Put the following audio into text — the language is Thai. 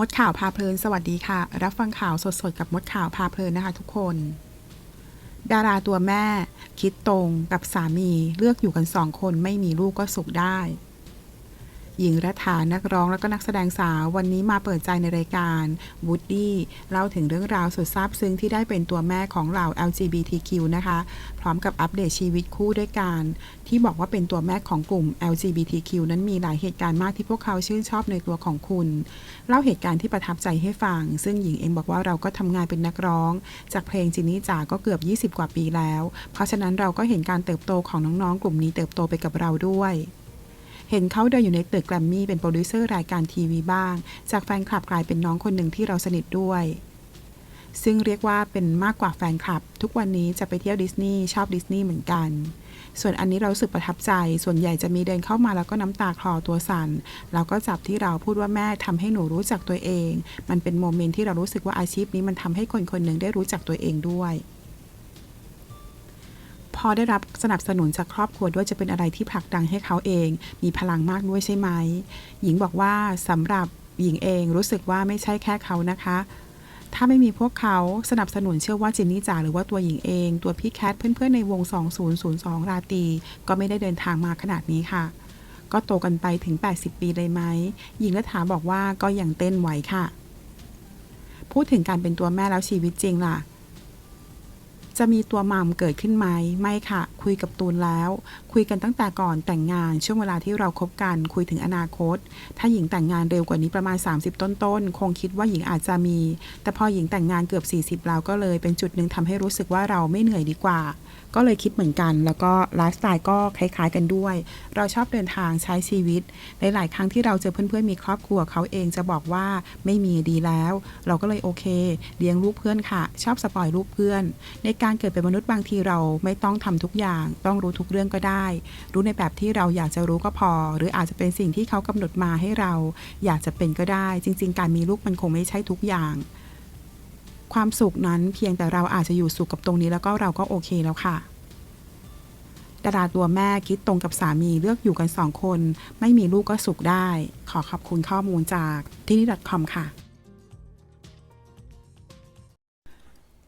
มดข่าวพาเพลิน สวัสดีค่ะ รับฟังข่าวสดๆ กับมดข่าวพาเพลินนะคะทุกคน ดาราตัวแม่ คิดตรงกับสามีเลือกอยู่กันสองคนไม่มีลูกก็สุขได้ หญิงรัฐานักร้องและก็นักแสดงสาววันนี้มาเปิดใจในรายการวูดดี้เล่าถึงเรื่องราวสุดซาบซึ้งที่ได้เป็นตัวแม่ของเหล่า LGBTQ นะคะ พร้อมกับอัปเดตชีวิตคู่ด้วยกัน ที่บอกว่าเป็นตัวแม่ของกลุ่ม LGBTQ นั้นมีหลายเหตุการณ์มากที่พวกเขาชื่นชอบในตัวของคุณ เล่าเหตุการณ์ที่ประทับใจให้ฟัง ซึ่งหญิงเองบอกว่าเราก็ทำงานเป็นนักร้อง จากเพลงจินนี่จ๋าก็เกือบ 20 กว่าปีแล้ว เพราะฉะนั้นเราก็เห็นการเติบโตของน้องๆ กลุ่มนี้เติบโตไปกับเราด้วย เห็นเขาเดินอยู่ในตึกแกรมมี่เป็นโปรดิวเซอร์รายการทีวีบ้าง จากแฟนคลับกลายเป็นน้องคนหนึ่งที่เราสนิทด้วย ซึ่งเรียกว่าเป็นมากกว่าแฟนคลับ ทุกวันนี้จะไปเที่ยวดิสนีย์ชอบดิสนีย์เหมือนกัน ส่วนอันนี้เราสึกประทับใจ ส่วนใหญ่จะมีเดินเข้ามาแล้วก็น้ำตาคลอตัวสั่นเราก็จับที่เราพูดว่าแม่ทำให้หนูรู้จักตัวเอง มันเป็นโมเมนต์ที่เรารู้สึกว่าอาชีพนี้มันทำให้คนคนหนึ่งได้รู้จักตัวเองด้วย อได้รับสนับสนุนจากครอบครัวด้วยจะเป็นอะไรที่ผลักดันให้เขาเอง มีพลังมากด้วยใช่ไหม หญิงบอกว่าสำหรับหญิงเองรู้สึกว่าไม่ใช่แค่เขานะคะ ถ้าไม่มีพวกเขาสนับสนุนเชื่อว่าจินนี่จ๋าหรือว่าตัวหญิงเอง ตัวพี่แคทเพื่อนๆในวง 2002 ราตรีก็ไม่ได้เดินทางมาขนาดนี้ค่ะ ก็โตกันไปถึง 80 ปีเลยไหมหญิงรัฐาบอกว่าก็ยังเต้นไหวค่ะ พูดถึงการเป็นตัวแม่แล้วชีวิตจริงล่ะ จะมีตัวมัมเกิดขึ้นไหมไม่ค่ะ คุยกับตูนแล้ว คุยกันตั้งแต่ก่อนแต่งงานช่วงเวลาที่เราคบกันคุยถึงอนาคต ถ้าหญิงแต่งงานเร็วกว่านี้ประมาณ 30 ต้นๆ คงคิดว่าหญิงอาจจะมี แต่พอหญิงแต่งงานเกือบ 40 แล้วก็เลยเป็นจุดหนึ่งทำให้รู้สึกว่าเราไม่เหนื่อยดีกว่า ก็เลยคิดเหมือนกัน แล้วก็ไลฟ์สไตล์ก็คล้ายๆกันด้วย เราชอบเดินทางใช้ชีวิตหลายๆครั้งที่เราเจอเพื่อนๆมีครอบครัวเขาเองจะบอกว่าไม่มีดีแล้ว เราก็เลยโอเคเลี้ยงลูกเพื่อนค่ะ ชอบสปอยลูกเพื่อนในการการเกิดเป็นมนุษย์บางทีเราไม่ต้องทำทุกอย่าง ต้องรู้ทุกเรื่องก็ได้ รู้ในแบบที่เราอยากจะรู้ก็พอ หรืออาจจะเป็นสิ่งที่เขากำหนดมาให้เราอยากจะเป็นก็ได้ จริง ๆ การมีลูกมันคงไม่ใช่ทุกอย่าง ความสุขนั้นเพียงแต่เราอาจจะอยู่สุขกับตรงนี้แล้วก็เราก็โอเคแล้วค่ะดาราตัวแม่คิดตรงกับสามีเลือกอยู่กันสองคน ไม่มีลูกก็สุขได้ ขอขอบคุณข้อมูลจากที่นี่ .com ค่ะ